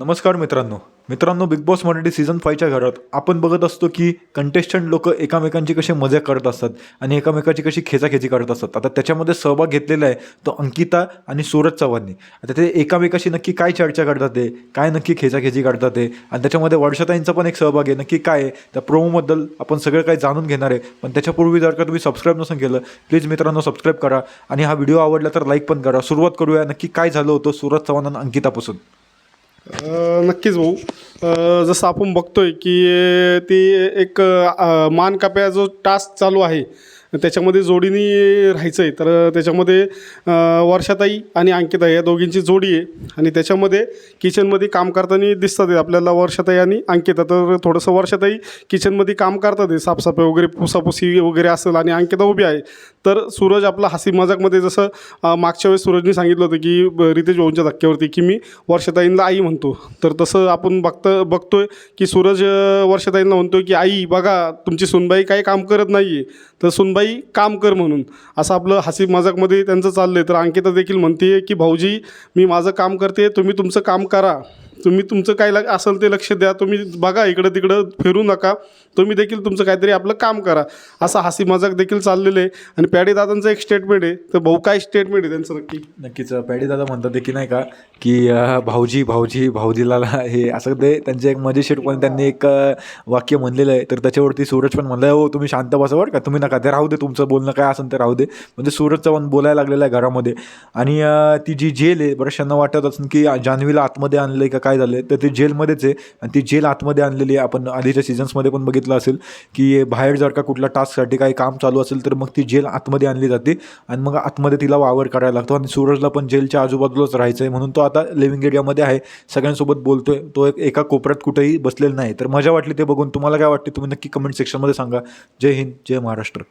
नमस्कार मित्रांनो. मित्रांनो बिग बॉस मराठी सीझन फायच्या घरात आपण बघत असतो की कंटेस्टंट लोक एकामेकांची कसे मजा करत असतात आणि एकामेकाची कशी खेचाखेची करत असतात. आता त्याच्यामध्ये सहभाग घेतलेला आहे तो अंकिता आणि सूरज चव्हाणनी. आता ते एकामेकाशी नक्की काय चर्चा करतात ते काय नक्की खेचाखेची करतात ते आणि त्याच्यामध्ये वर्षाताईंचा पण एक सहभाग आहे नक्की काय आहे त्या प्रोमोबद्दल आपण सगळं काही जाणून घेणार आहे. पण त्याच्यापूर्वी जर का तुम्ही सबस्क्राईब नसून केलं प्लीज मित्रांनो सबस्क्राईब करा आणि हा व्हिडिओ आवडला तर लाईक पण करा. सुरुवात करूया नक्की काय झालं होतं सूरज चव्हाण आणि अंकितापासून? नक्कीच भाऊ. जसं आपण बघतोय की ती एक मान काप्या जो टास्क चालू आहे त्याच्यामध्ये जोडीने राहायचं आहे तर त्याच्यामध्ये वर्षाताई आणि अंकिताई या दोघींची जोडी आहे. आणि त्याच्यामध्ये किचनमध्ये काम करताना दिसतात आहे आपल्याला वर्षाताई आणि अंकिता. तर थोडंसं वर्षाताई किचनमध्ये काम करतात आहे साफसफाई वगैरे पुसापुसी वगैरे असेल आणि अंकिता उभी आहे तर सूरज आपला हसी मजाकमध्ये जसं मागच्या वेळेस सूरजने सांगितलं होतं की रितेश भाऊंच्या धक्क्यावरती की मी वर्षताईंना आई म्हणतो. तर तसं आपण बघता बघतोय की सूरज वर्षताईंना म्हणतो म्हणतोय की आई बघा तुमची सुनबाई काही काम करत नाही आहे तर सुनबाई काम कर म्हणून. असं आपलं हसी मजाकमध्ये त्यांचं चाललं आहे तर अंकिता देखील म्हणते की भाऊजी मी माझं काम करते तुम्ही तुमचं काम करा. तुम्ही तुमचं काय लग असेल ते लक्ष द्या. तुम्ही बघा इकडं तिकडं फिरू नका. तुम्ही देखील तुमचं काहीतरी आपलं काम करा. असा हसी मजाक देखील चाललेलं आहे. आणि पॅडी दादांचं एक स्टेटमेंट आहे. तर भाऊ काय स्टेटमेंट आहे त्यांचं नक्की? नक्कीच पॅडी दादा म्हणतात ते की नाही का की भाऊजी भाऊजी भाऊजीला हे असं ते त्यांचे एक मजेशीर पण त्यांनी एक वाक्य म्हणलेलं आहे. तर त्याच्यावरती सूरज पण म्हणलं हो तुम्ही शांत बसा बरं का. तुम्ही नका ते राहू दे तुमचं बोलणं काय असेल ते राहू दे. म्हणजे सूरज चव्हाण बोलायला लागलेलं आहे घरामध्ये. आणि ती जी जेल आहे बऱ्याचशांना वाटत असेल की जान्हवीला आतमध्ये आणलं आहे का काय झालं तर ते जेलमध्येच आहे. आणि ती जेल आतमध्ये आणलेली आहे. आपण आधीच्या सीझन्समध्ये पण बघितलं असेल की बाहेर जर का कुठल्या टास्कसाठी काही काम चालू असेल तर मग ती जेल आतमध्ये आणली जाते. आणि मग आतमध्ये तिला वावर करायला लागतो. आणि सूरजला पण जेलच्या आजूबाजूलाच राहायचं आहे म्हणून तो आता लिव्हिंग एरियामध्ये आहे. सगळ्यांसोबत बोलतोय. तो एक एका कोपऱ्यात कुठेही बसलेला नाही. तर मजा वाटली ते बघून. तुम्हाला काय वाटते? तुम्ही नक्की कमेंट सेक्शनमध्ये सांगा. जय हिंद जय महाराष्ट्र.